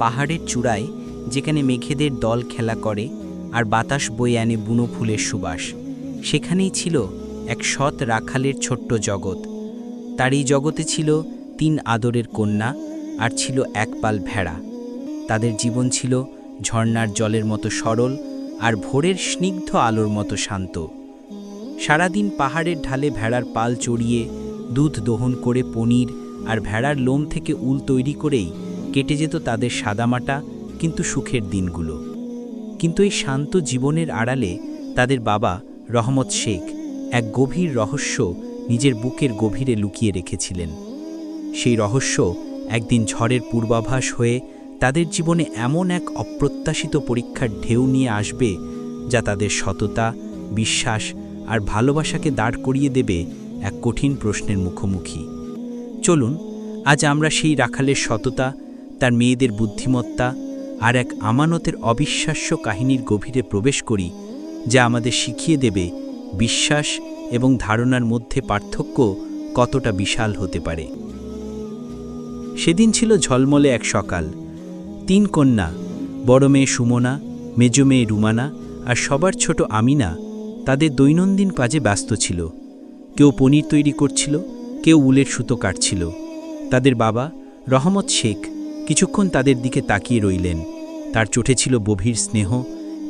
পাহাড়ের চূড়ায়, যেখানে মেঘেদের দল খেলা করে আর বাতাস বয়ে আনে বুনো ফুলের সুবাস, সেখানেই ছিল এক সৎ রাখালের ছোট্ট জগৎ। তার এই জগতে ছিল তিন আদরের কন্যা আর ছিল এক পাল ভেড়া। তাদের জীবন ছিল ঝর্নার জলের মতো সরল আর ভোরের স্নিগ্ধ আলোর মতো শান্ত। সারাদিন পাহাড়ের ঢালে ভেড়ার পাল চড়িয়ে দুধ দহন করে পনির আর ভেড়ার লোম থেকে উল তৈরি করেই কেটে যেত তাদের সাদামাটা, কিন্তু সুখের দিনগুলো। কিন্তু এই শান্ত জীবনের আড়ালে তাদের বাবা রহমত শেখ এক গভীর রহস্য নিজের বুকের গভীরে লুকিয়ে রেখেছিলেন। সেই রহস্য একদিন ঝড়ের পূর্বাভাস হয়ে তাদের জীবনে এমন এক অপ্রত্যাশিত পরীক্ষার ঢেউ নিয়ে আসবে যা তাদের সততা, বিশ্বাস আর ভালোবাসাকে দাঁড় করিয়ে দেবে এক কঠিন প্রশ্নের মুখোমুখি। চলুন, আজ আমরা সেই রাখালের সততা তার মেয়েদের বুদ্ধিমত্তা আর এক আমানতের অবিশ্বাস্য কাহিনীর গভীরে প্রবেশ করি, যা আমাদের শিখিয়ে দেবে বিশ্বাস এবং ধারণার মধ্যে পার্থক্য কতটা বিশাল হতে পারে। সেদিন ছিল ঝলমলে এক সকাল। তিন কন্যা, বড় মেয়ে সুমনা, মেজ মেয়ে রুমানা আর সবার ছোট আমিনা তাদের দৈনন্দিন কাজে ব্যস্ত ছিল। কেউ পনির তৈরি করছিল, কেউ উলের সুতো কাটছিল। তাদের বাবা রহমত শেখ কিছুক্ষণ তাদের দিকে তাকিয়ে রইলেন। তার চোটে ছিল গভীর স্নেহ,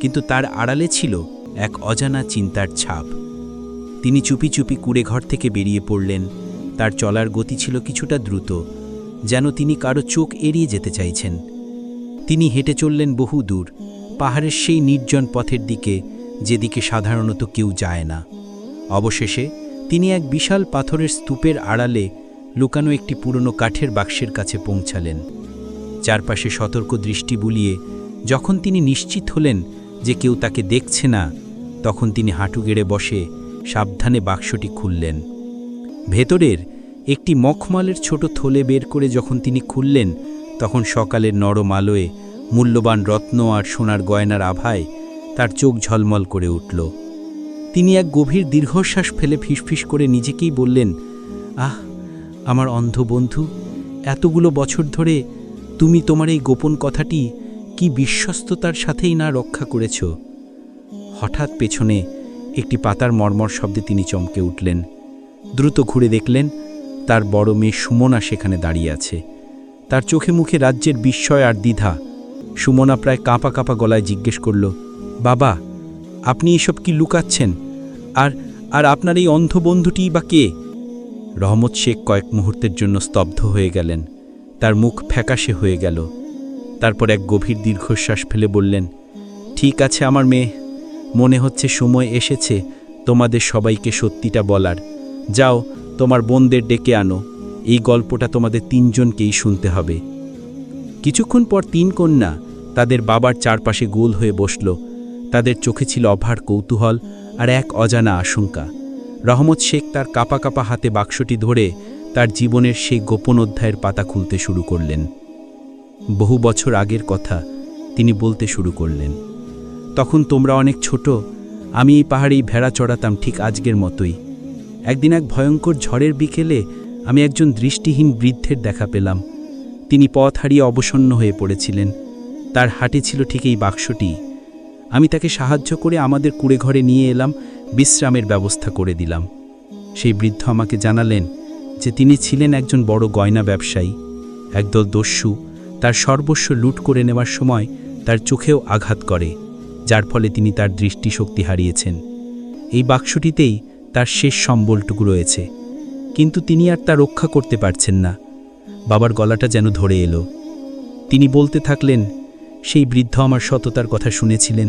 কিন্তু তার আড়ালে ছিল এক অজানা চিন্তার ছাপ। তিনি চুপি চুপি কুড়ে ঘর থেকে বেরিয়ে পড়লেন। তার চলার গতি ছিল কিছুটা দ্রুত, যেন তিনি কারও চোখ এড়িয়ে যেতে চাইছেন। তিনি হেঁটে চললেন বহু দূর, পাহাড়ের সেই নির্জন পথের দিকে, যেদিকে সাধারণত কেউ যায় না। অবশেষে তিনি এক বিশাল পাথরের স্তূপের আড়ালে লুকানো একটি পুরনো কাঠের বাক্সের কাছে পৌঁছালেন। চারপাশে সতর্ক দৃষ্টি বুলিয়ে যখন তিনি নিশ্চিত হলেন যে কেউ তাকে দেখছে না, তখন তিনি হাঁটু গেড়ে বসে সাবধানে বাক্সটি খুললেন। ভেতরের একটি মখমালের ছোট থলে বের করে যখন তিনি খুললেন, তখন সকালের নরম আলোয় মূল্যবান রত্ন আর সোনার গয়নার আভায় তার চোখ ঝলমল করে উঠল। তিনি এক গভীর দীর্ঘশ্বাস ফেলে ফিসফিস করে নিজেকেই বললেন, আহ, আমার অন্ধ বন্ধু এতগুলো বছর ধরে তুমি তোমার এই গোপন কথাটি কি বিশ্বস্ততার সাথেই না রক্ষা করেছ? হঠাৎ পেছনে একটি পাতার মর্মর শব্দে তিনি চমকে উঠলেন। দ্রুত ঘুরে দেখলেন, তার বড় মেয়ে সুমনা সেখানে দাঁড়িয়ে আছে। তার চোখে মুখে রাজ্যের বিস্ময় আর দ্বিধা। সুমনা প্রায় কাঁপা কাঁপা গলায় জিজ্ঞেস করল, বাবা, আপনি এসব কি লুকাচ্ছেন? আর আর আপনার এই অন্ধ বন্ধুটিই বা কে? রহমত শেখ কয়েক মুহূর্তের জন্য স্তব্ধ হয়ে গেলেন। তার মুখ ফ্যাকাশে হয়ে গেল। তারপর এক গভীর দীর্ঘশ্বাস ফেলে বললেন, ঠিক আছে আমার মেয়ে, মনে হচ্ছে সময় এসেছে তোমাদের সবাইকে সত্যিটা বলার। যাও, তোমার বোনদের ডেকে আনো। এই গল্পটা তোমাদের তিনজনকেই শুনতে হবে। কিছুক্ষণ পর তিন কন্যা তাদের বাবার চারপাশে গোল হয়ে বসল। তাদের চোখে ছিল অভার কৌতূহল আর এক অজানা আশঙ্কা। রহমত শেখ তার কাপা কাপা হাতে বাক্সটি ধরে তার জীবনের সেই গোপন অধ্যায়ের পাতা খুলতে শুরু করলেন। বহু বছর আগের কথা তিনি বলতে শুরু করলেন, তখন তোমরা অনেক ছোট, আমি এই পাহাড়েই ভেড়া চড়াতাম ঠিক আজকের মতোই। একদিন এক ভয়ঙ্কর ঝড়ের বিকেলে আমি একজন দৃষ্টিহীন বৃদ্ধের দেখা পেলাম। তিনি পথ হারিয়ে অবসন্ন হয়ে পড়েছিলেন। তার হাটে ছিল ঠিক এই বাক্সটি। আমি তাকে সাহায্য করে আমাদের কুড়ে ঘরে নিয়ে এলাম, বিশ্রামের ব্যবস্থা করে দিলাম। সেই বৃদ্ধ আমাকে জানালেন যে তিনি ছিলেন একজন বড় গয়না ব্যবসায়ী, একদল দস্যু, তার সর্বস্ব লুট করে নেওয়ার সময় তার চোখেও আঘাত করে, যার ফলে তিনি তার দৃষ্টিশক্তি হারিয়েছেন। এই বাক্সটিতেই তার শেষ সম্বলটুকু রয়েছে, কিন্তু তিনি আর তা রক্ষা করতে পারছেন না। বাবার গলাটা যেন ধরে এলো। তিনি বলতে থাকলেন, সেই বৃদ্ধ আমার সততার কথা শুনেছিলেন।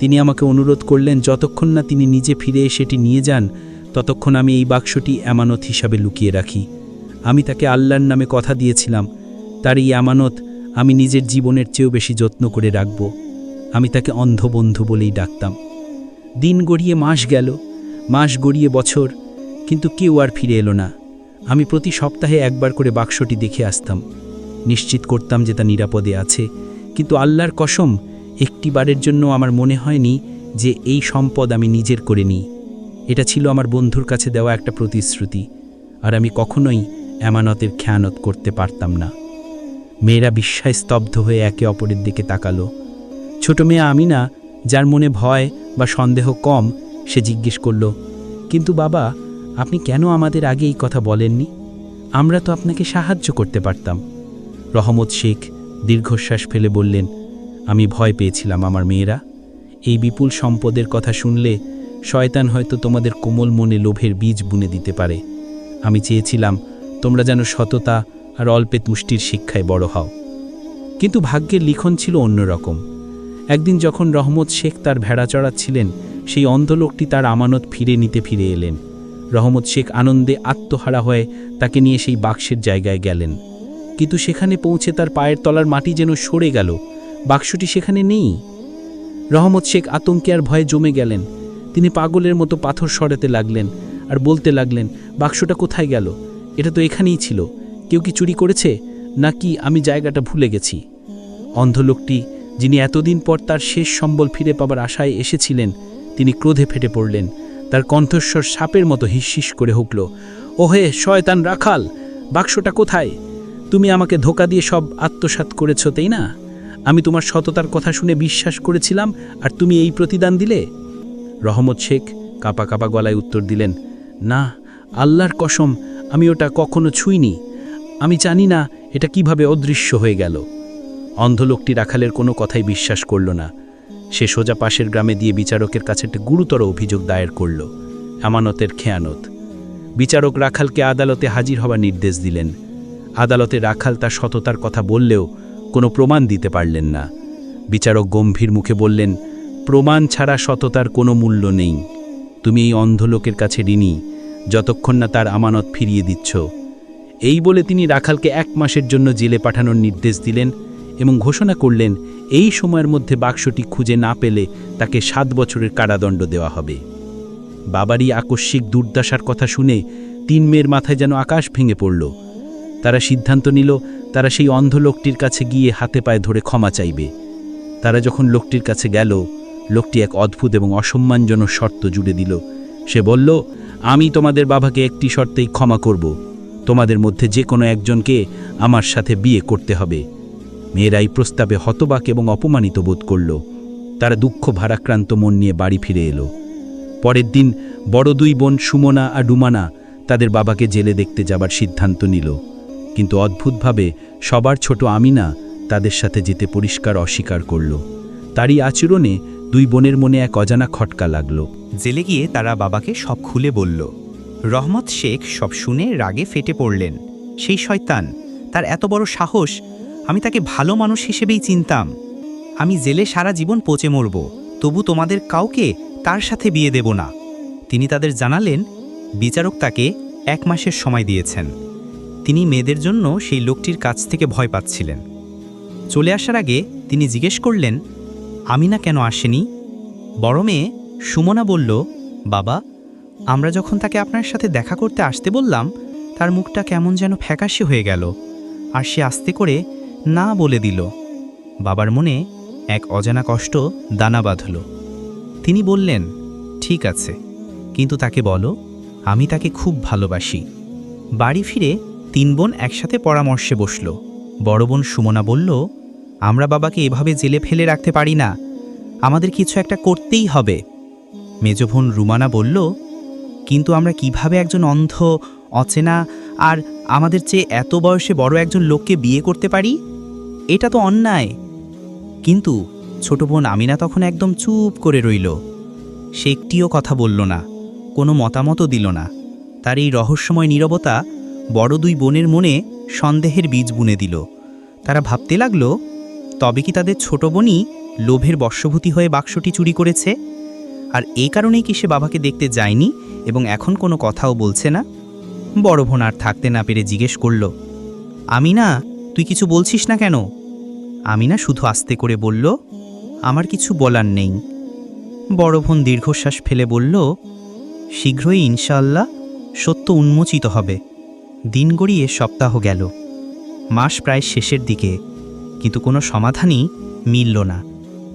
তিনি আমাকে অনুরোধ করলেন, যতক্ষণ না তিনি নিজে ফিরে সেটি নিয়ে যান ততক্ষণ আমি এই বাক্সটি আমানত হিসাবে লুকিয়ে রাখি। আমি তাকে আল্লাহর নামে কথা দিয়েছিলাম। তার এই আমানত আমি নিজের জীবনের চেয়েও বেশি যত্ন করে রাখব। আমি তাকে অন্ধবন্ধু বলেই ডাকতাম। দিন গড়িয়ে মাস গেল, মাস গড়িয়ে বছর, কিন্তু কেউ আর ফিরে এলো না। আমি প্রতি সপ্তাহে একবার করে বাক্সটি দেখে আসতাম। নিশ্চিত করতাম যে তা নিরাপদে আছে, কিন্তু আল্লাহর কসম একটি বারের জন্য আমার মনে হয়নি যে এই সম্পদ আমি নিজের করে নিই। এটা ছিল আমার বন্ধুর কাছে দেওয়া একটা প্রতিশ্রুতি, আর আমি কখনোই এমানতের খেয়ানত করতে পারতাম না। মেয়েরা বিস্ময় স্তব্ধ হয়ে একে অপরের দিকে তাকালো। ছোট মেয়ে আমিনা, যার মনে ভয় বা সন্দেহ কম, সে জিজ্ঞেস করল, কিন্তু বাবা, আপনি কেন আমাদের আগে এই কথা বলেননি? আমরা তো আপনাকে সাহায্য করতে পারতাম। রহমত শেখ দীর্ঘশ্বাস ফেলে বললেন, আমি ভয় পেয়েছিলাম আমার মেয়েরা। এই বিপুল সম্পদের কথা শুনলে শয়তান হয়তো তোমাদের কোমল মনে লোভের বীজ বুনে দিতে পারে। আমি চেয়েছিলাম, তোমরা যেন সততা আর অল্পে তুষ্টির শিক্ষায় বড় হও। কিন্তু ভাগ্যের লিখন ছিল অন্যরকম। একদিন যখন রহমত শেখ তার ভেড়া চড়াচ্ছিলেন, সেই অন্ধলোকটি তার আমানত ফিরে নিতে ফিরে এলেন। রহমত শেখ আনন্দে আত্মহারা হয়ে তাকে নিয়ে সেই বাক্সের জায়গায় গেলেন। কিন্তু সেখানে পৌঁছে তার পায়ের তলার মাটি যেন সরে গেল। বাক্সটি সেখানে নেই। রহমত শেখ আতঙ্কে আর ভয়ে জমে গেলেন। তিনি পাগলের মতো পাথর সরাতে লাগলেন আর বলতে লাগলেন, বাক্সটা কোথায় গেল? এটা তো এখানেই ছিল। কেউ কি চুরি করেছে? নাকি আমি জায়গাটা ভুলে গেছি? অন্ধ লোকটি, যিনি এতদিন পর তার শেষ সম্বল ফিরে পাবার আশায় এসেছিলেন, তিনি ক্রোধে ফেটে পড়লেন। তার কণ্ঠস্বর সাপের মতো হিসহিস করে হুকল, ওহে শয়তান রাখাল, বাক্সটা কোথায়? তুমি আমাকে ধোকা দিয়ে সব আত্মসাৎ করেছ, তাই না? আমি তোমার সততার কথা শুনে বিশ্বাস করেছিলাম, আর তুমি এই প্রতিদান দিলে? রহমত শেখ কাপা কাপা গলায় উত্তর দিলেন, না, আল্লাহর কসম, আমি ওটা কখনো ছুঁইনি। আমি জানি না এটা কীভাবে অদৃশ্য হয়ে গেল। অন্ধ লোকটি রাখালের কোনো কথাই বিশ্বাস করল না। সে সোজা পাশের গ্রামে দিয়ে বিচারকের কাছে একটা গুরুতর অভিযোগ দায়ের করল, আমানতের খেয়ানত। বিচারক রাখালকে আদালতে হাজির হওয়ার নির্দেশ দিলেন। আদালতে রাখাল তার সততার কথা বললেও কোনো প্রমাণ দিতে পারলেন না। বিচারক গম্ভীর মুখে বললেন প্রমাণ ছাড়া সততার কোনো মূল্য নেই। তুমি এই অন্ধ লোকের কাছে ঋণী, যতক্ষণ না তার আমানত ফিরিয়ে দিচ্ছ। এই বলে তিনি রাখালকে এক মাসের জন্য জেলে পাঠানোর নির্দেশ দিলেন এবং ঘোষণা করলেন, এই সময়ের মধ্যে বাক্সটি খুঁজে না পেলে তাকে সাত বছরের কারাদণ্ড দেওয়া হবে। বাবারই আকস্মিক দুর্দশার কথা শুনে তিন মেয়ের মাথায় যেন আকাশ ভেঙে পড়ল। তারা সিদ্ধান্ত নিল, তারা সেই অন্ধ লোকটির কাছে গিয়ে হাতে পায়ে ধরে ক্ষমা চাইবে। তারা যখন লোকটির কাছে গেল লোকটি এক অদ্ভুত এবং অসম্মানজনক শর্ত জুড়ে দিল। সে বলল, আমি তোমাদের বাবাকে একটি শর্তেই ক্ষমা করব। তোমাদের মধ্যে যে কোনো একজনকে আমার সাথে বিয়ে করতে হবে। মেয়েরা এই প্রস্তাবে হতবাক এবং অপমানিত বোধ করল। তারা দুঃখ ভারাক্রান্ত মন নিয়ে বাড়ি ফিরে এলো। পরের দিন বড় দুই বোন সুমনা আর ডুমানা তাদের বাবাকে জেলে দেখতে যাবার সিদ্ধান্ত নিল। কিন্তু অদ্ভুতভাবে সবার ছোট আমিনা তাদের সাথে যেতে পরিষ্কার অস্বীকার করল। তারই আচরণে দুই বোনের মনে এক অজানা খটকা লাগল। জেলে গিয়ে তারা বাবাকে সব খুলে বলল, রহমত শেখ সব শুনে রাগে ফেটে পড়লেন। সেই শয়তান, তার এত বড় সাহস, আমি তাকে ভালো মানুষ হিসেবেই চিনতাম। আমি জেলে সারা জীবন পচে মরব, তবু তোমাদের কাউকে তার সাথে বিয়ে দেব না। তিনি তাদের জানালেন, বিচারক তাকে এক মাসের সময় দিয়েছেন। তিনি মেয়েদের জন্য সেই লোকটির কাছ থেকে ভয় পাচ্ছিলেন। চলে আসার আগে তিনি জিজ্ঞেস করলেন আমিনা কেন আসেনি? বড় মেয়ে সুমনা বলল, বাবা, আমরা যখন তাকে আপনার সাথে দেখা করতে আসতে বললাম, তার মুখটা কেমন যেন ফ্যাকাশে হয়ে গেল, আর সে আস্তে করে না বলে দিল। বাবার মনে এক অজানা কষ্ট দানা বাঁধল। তিনি বললেন, ঠিক আছে, কিন্তু তাকে বলো, আমি তাকে খুব ভালোবাসি। বাড়ি ফিরে তিন বোন একসাথে পরামর্শে বসল। বড় বোন সুমনা বলল আমরা বাবাকে এভাবে জেলে ফেলে রাখতে পারি না। আমাদের কিছু একটা করতেই হবে। মেজভন রুমানা বলল, কিন্তু আমরা কীভাবে একজন অন্ধ, অচেনা আর আমাদের চেয়ে এত বয়সে বড় একজন লোককে বিয়ে করতে পারি? এটা তো অন্যায়। কিন্তু ছোট বোন আমিনা তখন একদম চুপ করে রইল। সে একটিও কথা বলল না, কোনো মতামতও দিল না। তার এই রহস্যময় নীরবতা বড় দুই বোনের মনে সন্দেহের বীজ বুনে দিল। তারা ভাবতে লাগল তবে কি তাদের ছোট বোনই লোভের বর্ষভূতি হয়ে বাক্সটি চুরি করেছে? আর এই কারণেই কি সে বাবাকে দেখতে যায়নি এবং এখন কোনো কথাও বলছে না? বড় বোন আর থাকতে না পেরে জিজ্ঞেস করল আমি না তুই কিছু বলছিস না কেন? আমিনা শুধু আস্তে করে বলল, আমার কিছু বলার নেই। বড় বোন দীর্ঘশ্বাস ফেলে বলল, শীঘ্রই ইনশাআল্লাহ সত্য উন্মোচিত হবে। দিন গড়িয়ে সপ্তাহ গেল। মাস প্রায় শেষের দিকে। কিন্তু কোনো সমাধানই মিলল না।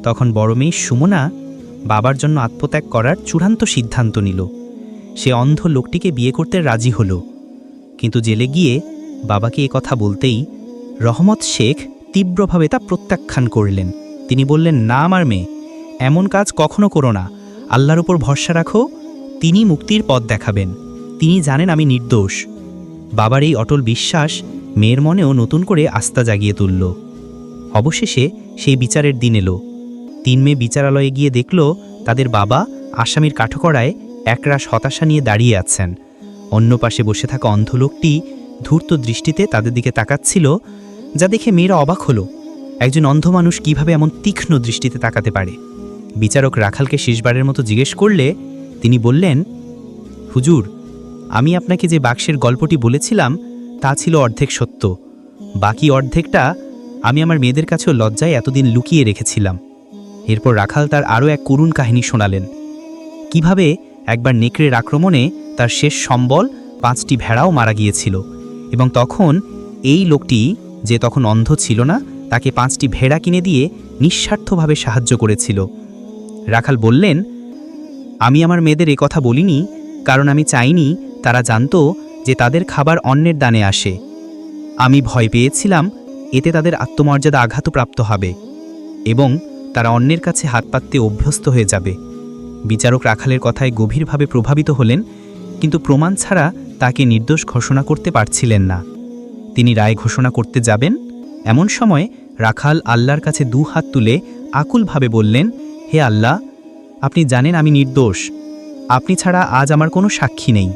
তখন বড় মেয়ে সুমনা বাবার জন্য আত্মত্যাগ করার চূড়ান্ত সিদ্ধান্ত নিল। সে অন্ধ লোকটিকে বিয়ে করতে রাজি হল। কিন্তু জেলে গিয়ে বাবাকে এ কথা বলতেই রহমত শেখ তীব্রভাবে তা প্রত্যাখ্যান করলেন। তিনি বললেন, না আমার মেয়ে, এমন কাজ কখনো করো না। আল্লাহর উপর ভরসা রাখো, তিনি মুক্তির পথ দেখাবেন। তিনি জানেন আমি নির্দোষ। বাবার এই অটল বিশ্বাস মেয়ের মনেও নতুন করে আস্থা জাগিয়ে তুলল। অবশেষে সেই বিচারের দিন এলো। তিন মেয়ে বিচারালয়ে গিয়ে দেখল, তাদের বাবা আসামির কাঠকড়ায় একরাশ হতাশা নিয়ে দাঁড়িয়ে আছেন। অন্য পাশে বসে থাকা অন্ধ লোকটি ধূর্ত দৃষ্টিতে তাদের দিকে তাকাচ্ছিল, যা দেখে মেয়েরা অবাক হলো। একজন অন্ধ মানুষ কীভাবে এমন তীক্ষ্ণ দৃষ্টিতে তাকাতে পারে? বিচারক রাখালকে শেষবারের মতো জিজ্ঞেস করলে তিনি বললেন, হুজুর, আমি আপনাকে যে বাক্সের গল্পটি বলেছিলাম, তা ছিল অর্ধেক সত্য। বাকি অর্ধেকটা আমি আমার মেয়েদের কাছেও লজ্জায় এতদিন লুকিয়ে রেখেছিলাম। এরপর রাখাল তার আরও এক করুণ কাহিনী শোনালেন। কীভাবে একবার নেকড়ের আক্রমণে তার শেষ সম্বল পাঁচটি ভেড়াও মারা গিয়েছিল এবং তখন এই লোকটি যে তখন অন্ধ ছিল না, তাকে পাঁচটি ভেড়া কিনে দিয়ে নিঃস্বার্থভাবে সাহায্য করেছিল। রাখাল বললেন, আমি আমার মেয়েদের কথা বলিনি, কারণ আমি চাইনি তারা জানত যে তাদের খাবার অন্যের দানে আসে। আমি ভয় পেয়েছিলাম এতে তাদের আত্মমর্যাদা আঘাতপ্রাপ্ত হবে এবং তারা অন্যের কাছে হাত পাততে অভ্যস্ত হয়ে যাবে। বিচারক রাখালের কথায় গভীরভাবে প্রভাবিত হলেন, কিন্তু প্রমাণ ছাড়া তাকে নির্দোষ ঘোষণা করতে পারছিলেন না। তিনি রায় ঘোষণা করতে যাবেন। এমন সময় রাখাল আল্লাহর কাছে দু হাত তুলে আকুলভাবে বললেন, হে আল্লাহ, আপনি জানেন আমি নির্দোষ। আপনি ছাড়া আজ আমার কোনো সাক্ষী নেই।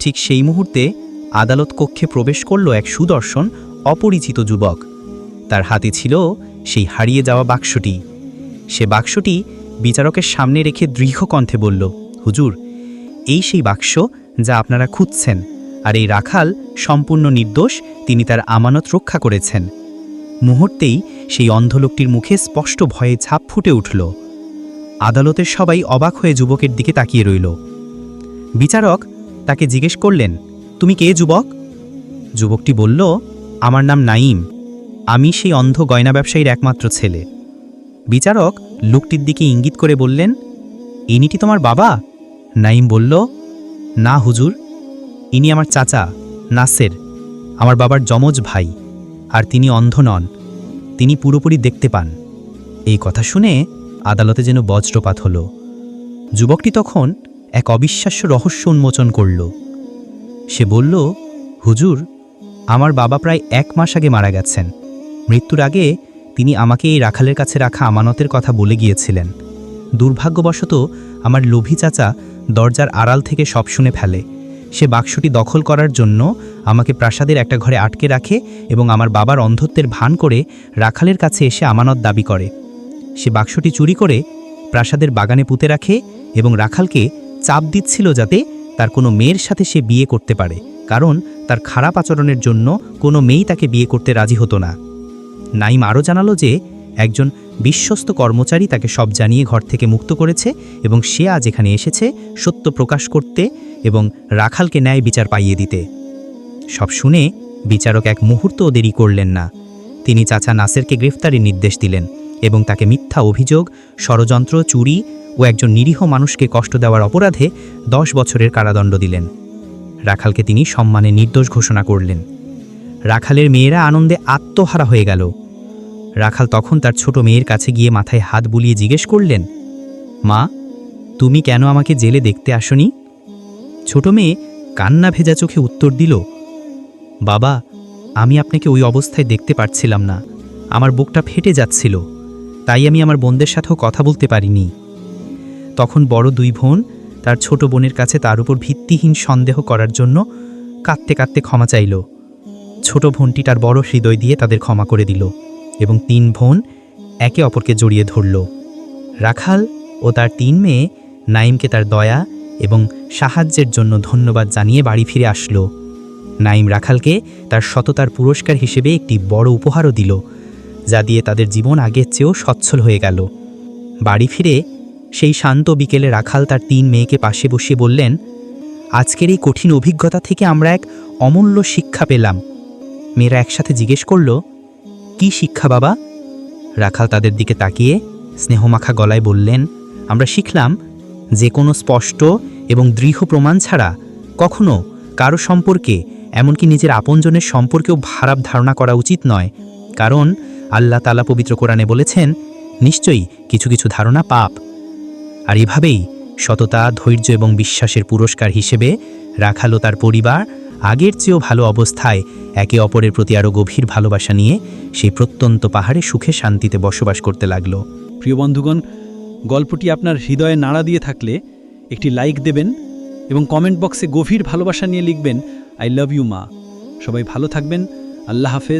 ঠিক সেই মুহূর্তে আদালত কক্ষে প্রবেশ করল এক সুদর্শন অপরিচিত যুবক। তার হাতে ছিল সেই হারিয়ে যাওয়া বাক্সটি। সে বাক্সটি বিচারকের সামনে রেখে দৃঢ় কণ্ঠে বলল, হুজুর, এই সেই বাক্স যা আপনারা খুঁজছেন, আর এই রাখাল সম্পূর্ণ নির্দোষ, তিনি তার আমানত রক্ষা করেছেন। মুহূর্তেই সেই অন্ধলোকটির মুখে স্পষ্ট ভয়ে ছাপ ফুটে উঠল। আদালতের সবাই অবাক হয়ে যুবকের দিকে তাকিয়ে রইল। বিচারক তাকে জিজ্ঞেস করলেন, তুমি কে, যুবক? যুবকটি বলল আমার নাম নাইম আমি সেই অন্ধ গয়না ব্যবসায়ীর একমাত্র ছেলে। বিচারক লোকটির দিকে ইঙ্গিত করে বললেন ইনিটি তোমার বাবা? নাইম বলল, না হুজুর। ইনি আমার চাচা, নাসের, আমার বাবার যমজ ভাই, আর তিনি অন্ধ নন। তিনি পুরোপুরি দেখতে পান। এই কথা শুনে আদালতে যেন বজ্রপাত হল। যুবকটি তখন এক অবিশ্বাস্য রহস্য উন্মোচন করল। সে বলল, হুজুর আমার বাবা প্রায় এক মাস আগে মারা গেছেন। মৃত্যুর আগে তিনি আমাকে এই রাখালের কাছে রাখা আমানতের কথা বলে গিয়েছিলেন। দুর্ভাগ্যবশত আমার লোভী চাচা দরজার আড়াল থেকে সব শুনে ফেলে। সে বাক্সটি দখল করার জন্য আমাকে প্রাসাদের একটা ঘরে আটকে রাখে এবং আমার বাবার অন্ধত্বের ভান করে রাখালের কাছে এসে আমানত দাবি করে। সে বাক্সটি চুরি করে প্রাসাদের বাগানে পুঁতে রাখে এবং রাখালকে চাপ দিচ্ছিল যাতে তার কোনো মেয়ের সাথে সে বিয়ে করতে পারে। কারণ তার খারাপ আচরণের জন্য কোনো মেয়েই তাকে বিয়ে করতে রাজি হতো না। নাইম আরও জানালো যে, একজন বিশ্বস্ত কর্মচারী তাকে সব জানিয়ে ঘর থেকে মুক্ত করেছে এবং সে আজ এখানে এসেছে সত্য প্রকাশ করতে এবং রাখালকে ন্যায় বিচার পাইয়ে দিতে। সব শুনে বিচারক এক মুহূর্তও দেরি করলেন না। তিনি চাচা নাসেরকে গ্রেফতারের নির্দেশ দিলেন এবং তাকে মিথ্যা অভিযোগ, ষড়যন্ত্র, চুরি ও একজন নিরীহ মানুষকে কষ্ট দেওয়ার অপরাধে দশ বছরের কারাদণ্ড দিলেন। রাখালকে তিনি সম্মানে নির্দোষ ঘোষণা করলেন। রাখালের মেয়েরা আনন্দে আত্মহারা হয়ে গেল। রাখাল তখন তার ছোট মেয়ের কাছে গিয়ে মাথায় হাত বুলিয়ে জিজ্ঞেস করলেন, মা, তুমি কেন আমাকে জেলে দেখতে আসনি? ছোট মেয়ে কান্না ভেজা চোখে উত্তর দিল, বাবা, আমি আপনাকে ওই অবস্থায় দেখতে পারছিলাম না। আমার বুকটা ফেটে যাচ্ছিল, তাই আমি আমার বোনদের সাথেও কথা বলতে পারিনি। তখন বড় দুই বোন তার ছোট বোনের কাছে তার উপর ভিত্তিহীন সন্দেহ করার জন্য কাঁদতে কাঁদতে ক্ষমা চাইল। ছোট বোনটি তার বড় হৃদয় দিয়ে তাদের ক্ষমা করে দিল এবং তিন বোন একে অপরকে জড়িয়ে ধরল। রাখাল ও তার তিন মেয়ে নাইমকে তার দয়া এবং সাহায্যের জন্য ধন্যবাদ জানিয়ে বাড়ি ফিরে আসলো। নাইম রাখালকে তার সততার পুরস্কার হিসেবে একটি বড় উপহারও দিল, যা দিয়ে তাদের জীবন আগের চেয়েও সচ্ছল হয়ে গেল। বাড়ি ফিরে সেই শান্ত বিকেলে রাখাল তার তিন মেয়েকে পাশে বসিয়ে বললেন, আজকের এই কঠিন অভিজ্ঞতা থেকে আমরা এক অমূল্য শিক্ষা পেলাম। মেয়েরা একসাথে জিজ্ঞেস করল, কি শিক্ষা বাবা? রাখাল তাদের দিকে তাকিয়ে স্নেহমাখা গলায় বললেন, আমরা শিখলাম যে কোনো স্পষ্ট এবং দৃঢ় প্রমাণ ছাড়া কখনো কারও সম্পর্কে, এমনকি নিজের আপনজনের সম্পর্কেও ভারাপ ধারণা করা উচিত নয়। কারণ আল্লাহ তালা পবিত্র কোরআনে বলেছেন, নিশ্চয়ই কিছু কিছু ধারণা পাপ। আর এভাবেই সততা, ধৈর্য এবং বিশ্বাসের পুরস্কার হিসেবে রাখালো তার পরিবার, আগের চেয়েও ভালো অবস্থায় একে অপরের প্রতি আরও গভীর ভালোবাসা নিয়ে সেই প্রত্যন্ত পাহাড়ে সুখে শান্তিতে বসবাস করতে লাগল। প্রিয় বন্ধুগণ, গল্পটি আপনার হৃদয়ে নাড়া দিয়ে থাকলে একটি লাইক দেবেন এবং কমেন্ট বক্সে গভীর ভালোবাসা নিয়ে লিখবেন, আই লাভ ইউ মা। সবাই ভালো থাকবেন, আল্লাহ হাফেজ।